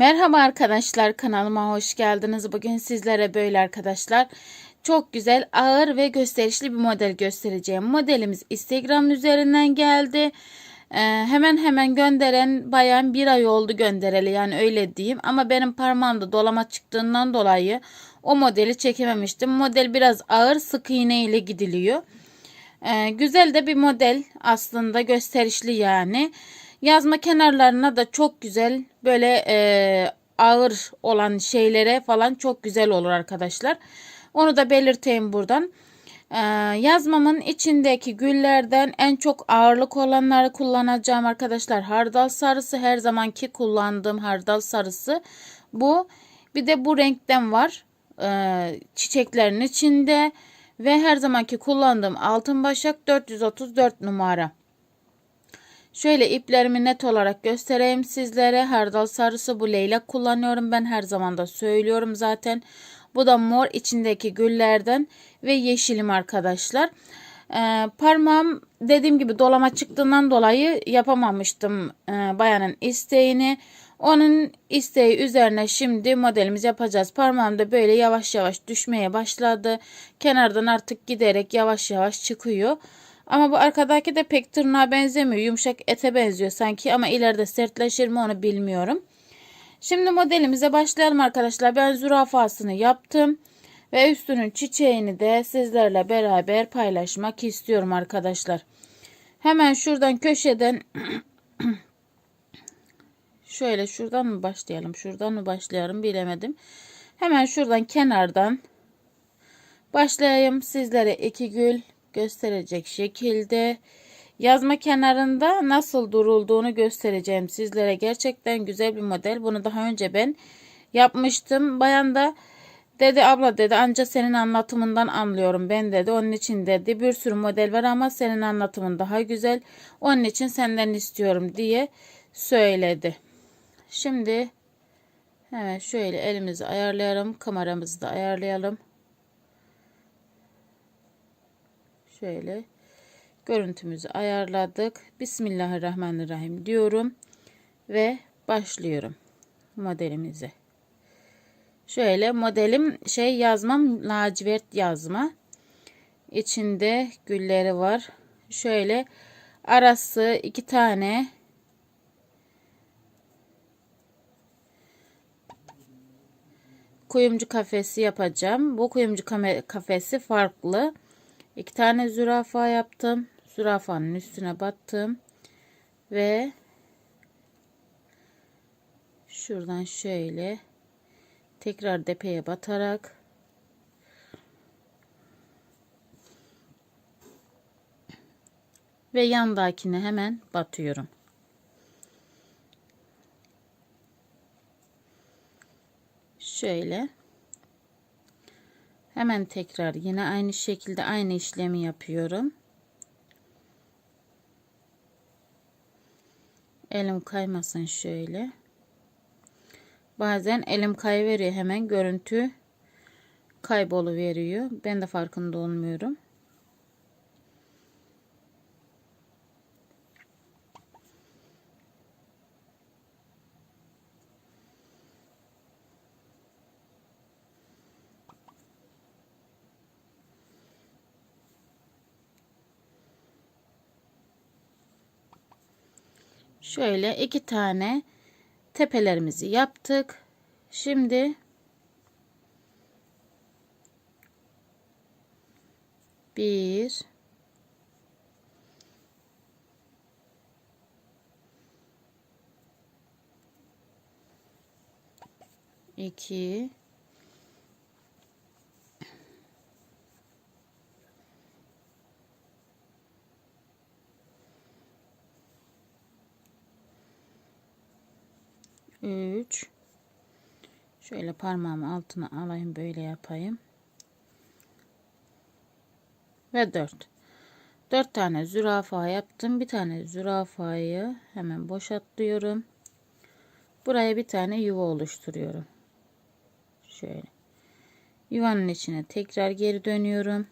Merhaba arkadaşlar kanalıma hoş geldiniz. Bugün sizlere böyle arkadaşlar çok güzel ağır ve gösterişli bir model göstereceğim. Modelimiz Instagram üzerinden geldi. Ee, hemen hemen gönderen bayan bir ay oldu göndereli yani öyle diyeyim. Ama benim parmağımda dolama çıktığından dolayı o modeli çekememiştim. Model biraz ağır sık iğne ile gidiliyor. Ee, güzel de bir model aslında gösterişli yani. Yazma kenarlarına da çok güzel böyle e, ağır olan şeylere falan çok güzel olur arkadaşlar. Onu da belirteyim buradan. Ee, yazmamın içindeki güllerden en çok ağırlık olanları kullanacağım arkadaşlar. Hardal sarısı her zamanki kullandığım hardal sarısı bu. Bir de bu renkten var. Ee, çiçeklerin içinde ve her zamanki kullandığım altın başak 434 numara. Şöyle iplerimi net olarak göstereyim sizlere. Hardal sarısı bu leylak kullanıyorum. Ben her zaman da söylüyorum zaten. Bu da mor içindeki güllerden ve yeşilim arkadaşlar. Ee, parmağım dediğim gibi dolama çıktığından dolayı yapamamıştım e, bayanın isteğini. Onun isteği üzerine şimdi modelimizi yapacağız. Parmağım da böyle yavaş yavaş düşmeye başladı. Kenardan artık giderek yavaş yavaş çıkıyor. Ama bu arkadaki de pek tırnağa benzemiyor. Yumuşak ete benziyor sanki ama ileride sertleşir mi onu bilmiyorum. Şimdi modelimize başlayalım arkadaşlar. Ben zürafasını yaptım. Ve üstünün çiçeğini de sizlerle beraber paylaşmak istiyorum arkadaşlar. Hemen şuradan köşeden şöyle şuradan mı başlayalım? Şuradan mı başlayalım bilemedim. Hemen şuradan kenardan başlayayım. Sizlere iki gül gösterecek şekilde yazma kenarında nasıl durulduğunu göstereceğim sizlere. Gerçekten güzel bir model. Bunu daha önce ben yapmıştım. Bayan da dedi abla dedi anca senin anlatımından anlıyorum ben dedi. Onun için dedi bir sürü model var ama senin anlatımın daha güzel. Onun için senden istiyorum diye söyledi. Şimdi hemen şöyle elimizi ayarlayalım. Kameramızı da ayarlayalım. Şöyle görüntümüzü ayarladık. Bismillahirrahmanirrahim diyorum ve başlıyorum modelimize. Şöyle modelim şey yazmam lacivert yazma. İçinde gülleri var. Şöyle arası iki tane kuyumcu kafesi yapacağım. Bu kuyumcu kafesi farklı. İki tane zürafa yaptım. Zürafanın üstüne battım. Ve şuradan şöyle tekrar depeye batarak ve yandakine hemen batıyorum. Şöyle Hemen tekrar yine aynı şekilde aynı işlemi yapıyorum. Elim kaymasın şöyle. Bazen elim kayıveriyor hemen görüntü kaybolu veriyor. Ben de farkında olmuyorum. Şöyle iki tane tepelerimizi yaptık. Şimdi bir iki 3 şöyle parmağımı altına alayım böyle yapayım. Ve 4 4 tane zürafa yaptım. Bir tane zürafayı hemen boşaltıyorum. Buraya bir tane yuva oluşturuyorum. Şöyle. Yuvanın içine tekrar geri dönüyorum.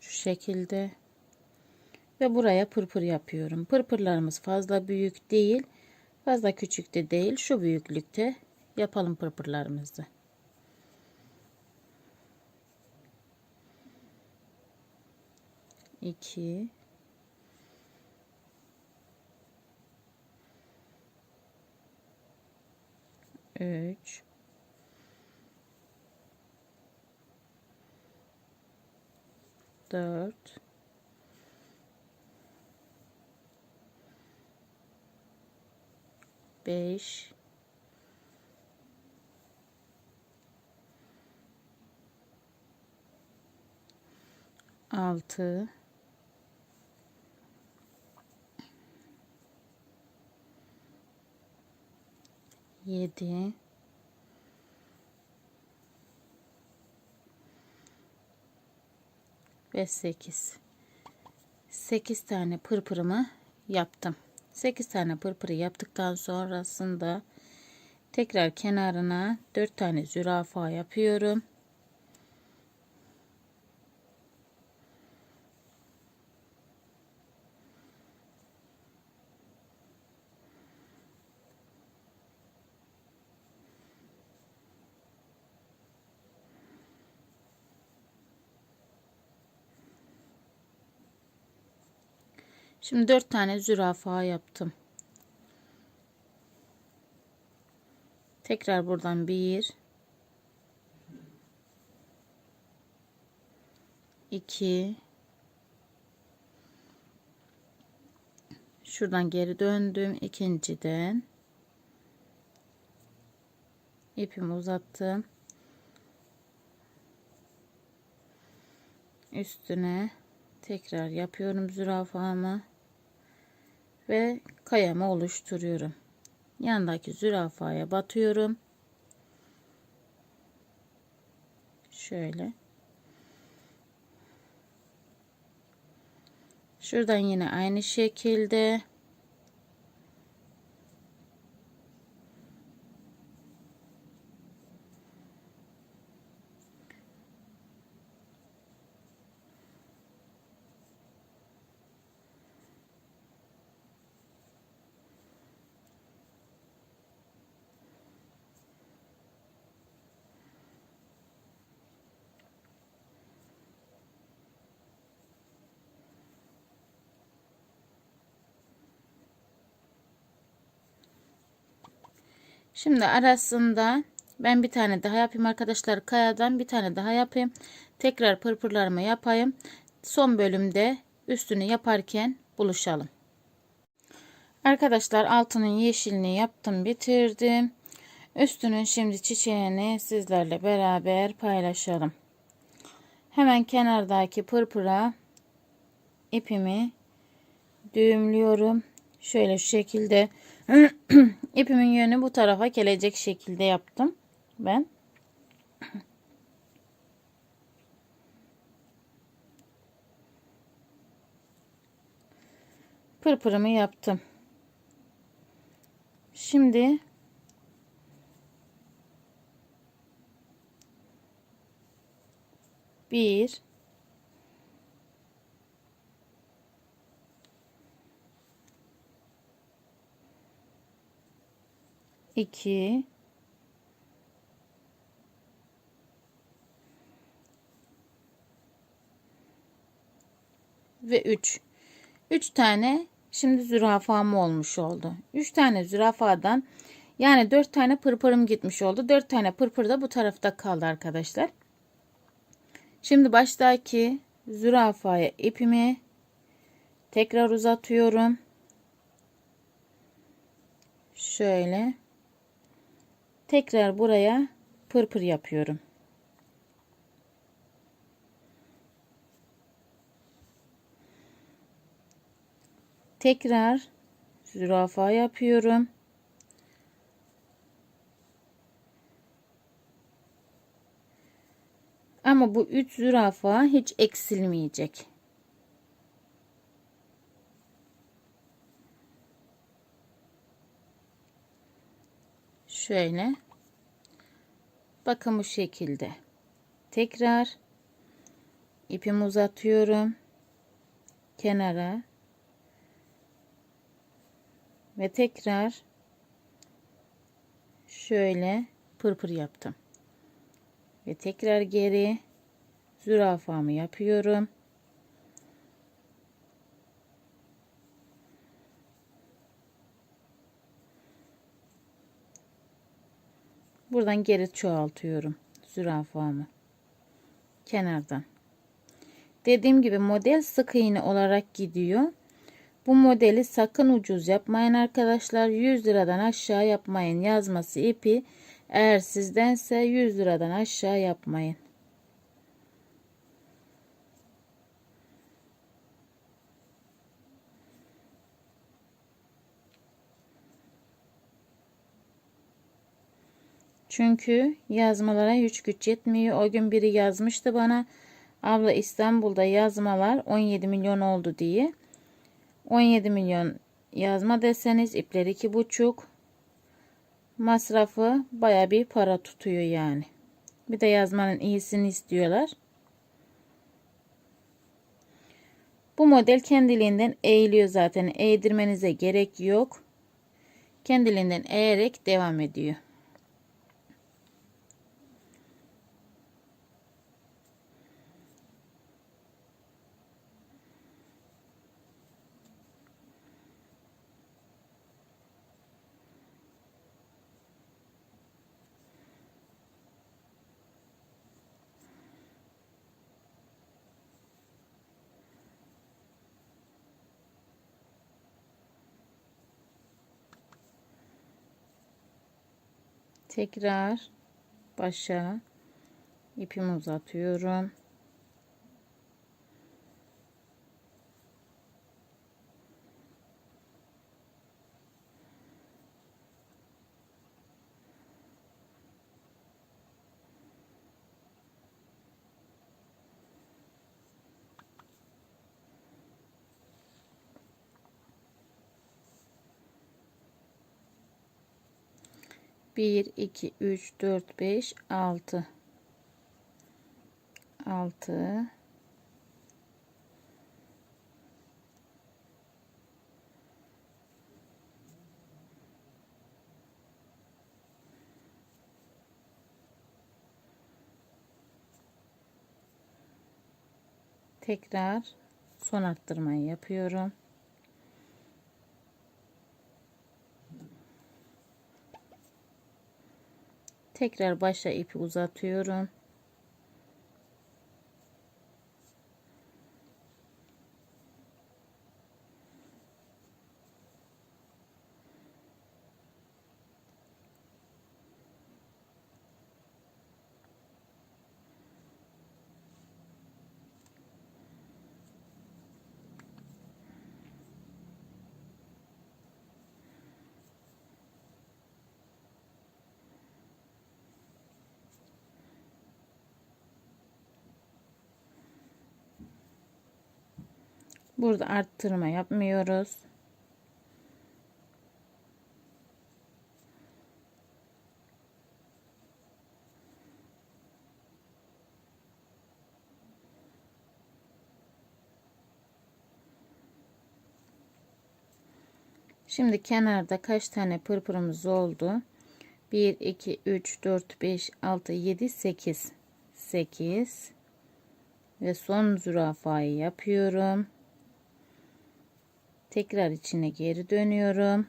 Şu şekilde Ve buraya pırpır yapıyorum. Pırpırlarımız fazla büyük değil. Fazla küçük de değil. Şu büyüklükte yapalım pırpırlarımızı. İki. Üç. Dört. Beş. Altı. Yedi. Ve sekiz. Sekiz tane pırpırımı yaptım. Sekiz tane pırpırı yaptıktan sonrasında tekrar kenarına dört tane zürafa yapıyorum. Şimdi dört tane zürafa yaptım. Tekrar buradan bir, iki, şuradan geri döndüm ikinciden. İpimi uzattım. Üstüne tekrar yapıyorum zürafamı ve kayamı oluşturuyorum. Yandaki zürafaya batıyorum. Şöyle. Şuradan yine aynı şekilde Şimdi arasında ben bir tane daha yapayım arkadaşlar. Kayadan bir tane daha yapayım. Tekrar pırpırlarımı yapayım. Son bölümde üstünü yaparken buluşalım. Arkadaşlar altının yeşilini yaptım bitirdim. Üstünün şimdi çiçeğini sizlerle beraber paylaşalım. Hemen kenardaki pırpıra ipimi düğümlüyorum. Şöyle şu şekilde ipimin yönü bu tarafa gelecek şekilde yaptım ben. Pırpırımı yaptım. Şimdi bir 2 ve 3. 3 tane şimdi zürafam olmuş oldu. 3 tane zürafadan yani 4 tane pırpırım gitmiş oldu. 4 tane pırpır da bu tarafta kaldı arkadaşlar. Şimdi baştaki zürafaya ipimi tekrar uzatıyorum. Şöyle tekrar buraya pırpır yapıyorum. Tekrar zürafa yapıyorum. Ama bu üç zürafa hiç eksilmeyecek. şöyle. Bakın bu şekilde. Tekrar ipimi uzatıyorum. Kenara. Ve tekrar şöyle pırpır yaptım. Ve tekrar geri zürafamı yapıyorum. Buradan geri çoğaltıyorum zürafamı. Kenardan. Dediğim gibi model sık iğne olarak gidiyor. Bu modeli sakın ucuz yapmayın arkadaşlar. 100 liradan aşağı yapmayın. Yazması ipi eğer sizdense 100 liradan aşağı yapmayın. Çünkü yazmalara hiç güç yetmiyor. O gün biri yazmıştı bana. Abla İstanbul'da yazmalar 17 milyon oldu diye. 17 milyon yazma deseniz iki buçuk masrafı baya bir para tutuyor yani. Bir de yazmanın iyisini istiyorlar. Bu model kendiliğinden eğiliyor zaten. Eğdirmenize gerek yok. Kendiliğinden eğerek devam ediyor. Tekrar başa ipimi uzatıyorum. Bir, iki, üç, dört, beş, altı. Altı. Tekrar son arttırmayı yapıyorum. Tekrar başa ipi uzatıyorum. Burada arttırma yapmıyoruz. Şimdi kenarda kaç tane pırpırımız oldu? 1, 2, 3, 4, 5, 6, 7, 8. 8. Ve son zürafayı yapıyorum. Tekrar içine geri dönüyorum.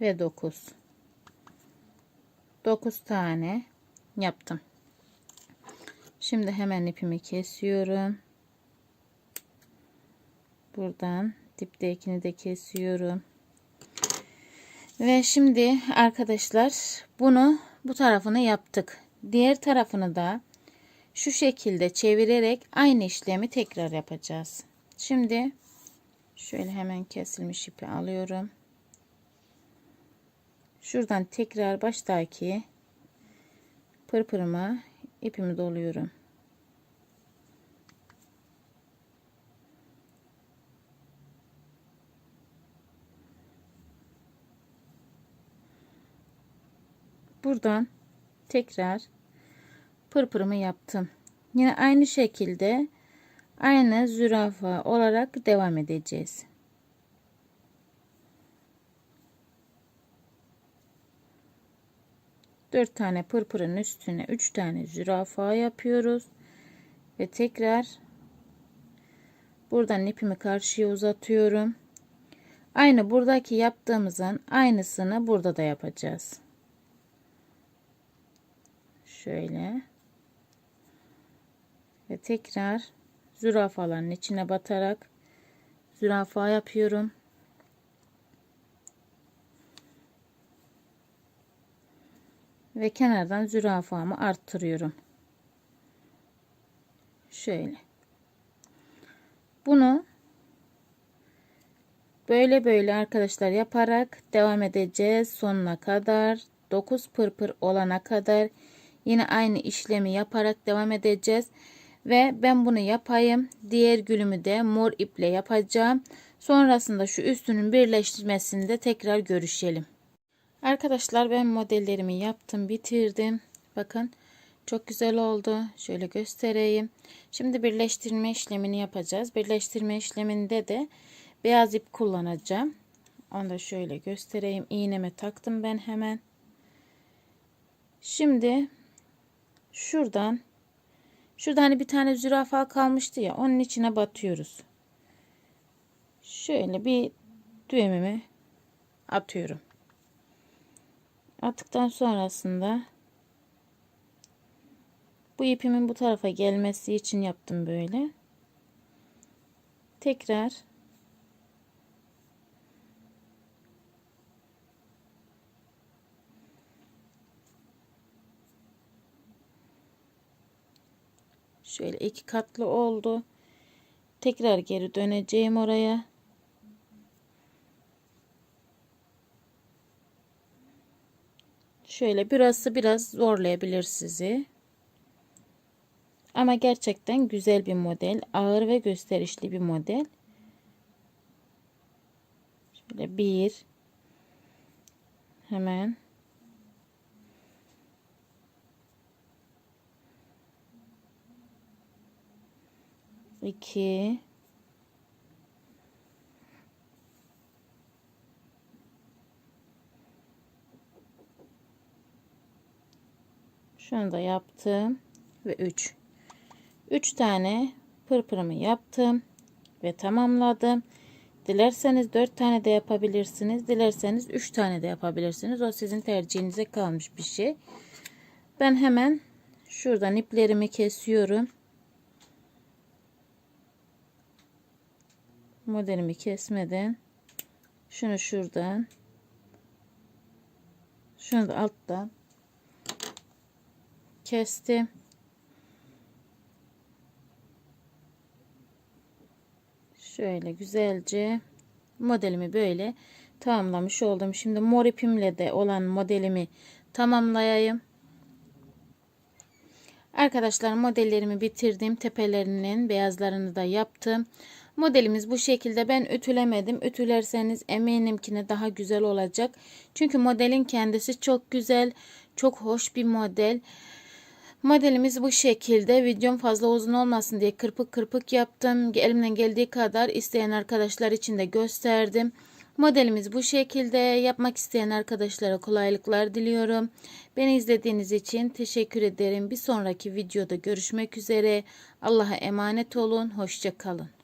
Ve 9. 9 tane yaptım. Şimdi hemen ipimi kesiyorum. Buradan diptekini de kesiyorum. Ve şimdi arkadaşlar bunu bu tarafını yaptık. Diğer tarafını da şu şekilde çevirerek aynı işlemi tekrar yapacağız. Şimdi şöyle hemen kesilmiş ipi alıyorum. Şuradan tekrar baştaki pırpırıma ipimi doluyorum. Buradan tekrar pırpırımı yaptım. Yine aynı şekilde aynı zürafa olarak devam edeceğiz. Dört tane pırpırın üstüne üç tane zürafa yapıyoruz ve tekrar buradan ipimi karşıya uzatıyorum. Aynı buradaki yaptığımızın aynısını burada da yapacağız. Şöyle. Ve tekrar zürafaların içine batarak zürafa yapıyorum. Ve kenardan zürafamı arttırıyorum. Şöyle. Bunu böyle böyle arkadaşlar yaparak devam edeceğiz sonuna kadar. 9 pırpır olana kadar yine aynı işlemi yaparak devam edeceğiz. Ve ben bunu yapayım. Diğer gülümü de mor iple yapacağım. Sonrasında şu üstünün birleştirmesinde tekrar görüşelim. Arkadaşlar ben modellerimi yaptım bitirdim. Bakın çok güzel oldu. Şöyle göstereyim. Şimdi birleştirme işlemini yapacağız. Birleştirme işleminde de beyaz ip kullanacağım. Onu da şöyle göstereyim. İğneme taktım ben hemen. Şimdi şuradan şurada hani bir tane zürafa kalmıştı ya onun içine batıyoruz. Şöyle bir düğümümü atıyorum. Attıktan sonrasında bu ipimin bu tarafa gelmesi için yaptım böyle. Tekrar şöyle iki katlı oldu. Tekrar geri döneceğim oraya. Şöyle burası biraz zorlayabilir sizi. Ama gerçekten güzel bir model. Ağır ve gösterişli bir model. Şöyle bir. Hemen. İki. Şunu da yaptım ve 3. 3 tane pırpırımı yaptım ve tamamladım. Dilerseniz 4 tane de yapabilirsiniz. Dilerseniz 3 tane de yapabilirsiniz. O sizin tercihinize kalmış bir şey. Ben hemen şuradan iplerimi kesiyorum. Modelimi kesmeden şunu şuradan şunu da alttan kestim. Şöyle güzelce modelimi böyle tamamlamış oldum. Şimdi mor ipimle de olan modelimi tamamlayayım. Arkadaşlar modellerimi bitirdim. Tepelerinin beyazlarını da yaptım. Modelimiz bu şekilde. Ben ütülemedim. Ütülerseniz eminim ki ne daha güzel olacak. Çünkü modelin kendisi çok güzel. Çok hoş bir model. Modelimiz bu şekilde. Videom fazla uzun olmasın diye kırpık kırpık yaptım. Elimden geldiği kadar isteyen arkadaşlar için de gösterdim. Modelimiz bu şekilde. Yapmak isteyen arkadaşlara kolaylıklar diliyorum. Beni izlediğiniz için teşekkür ederim. Bir sonraki videoda görüşmek üzere. Allah'a emanet olun. Hoşçakalın.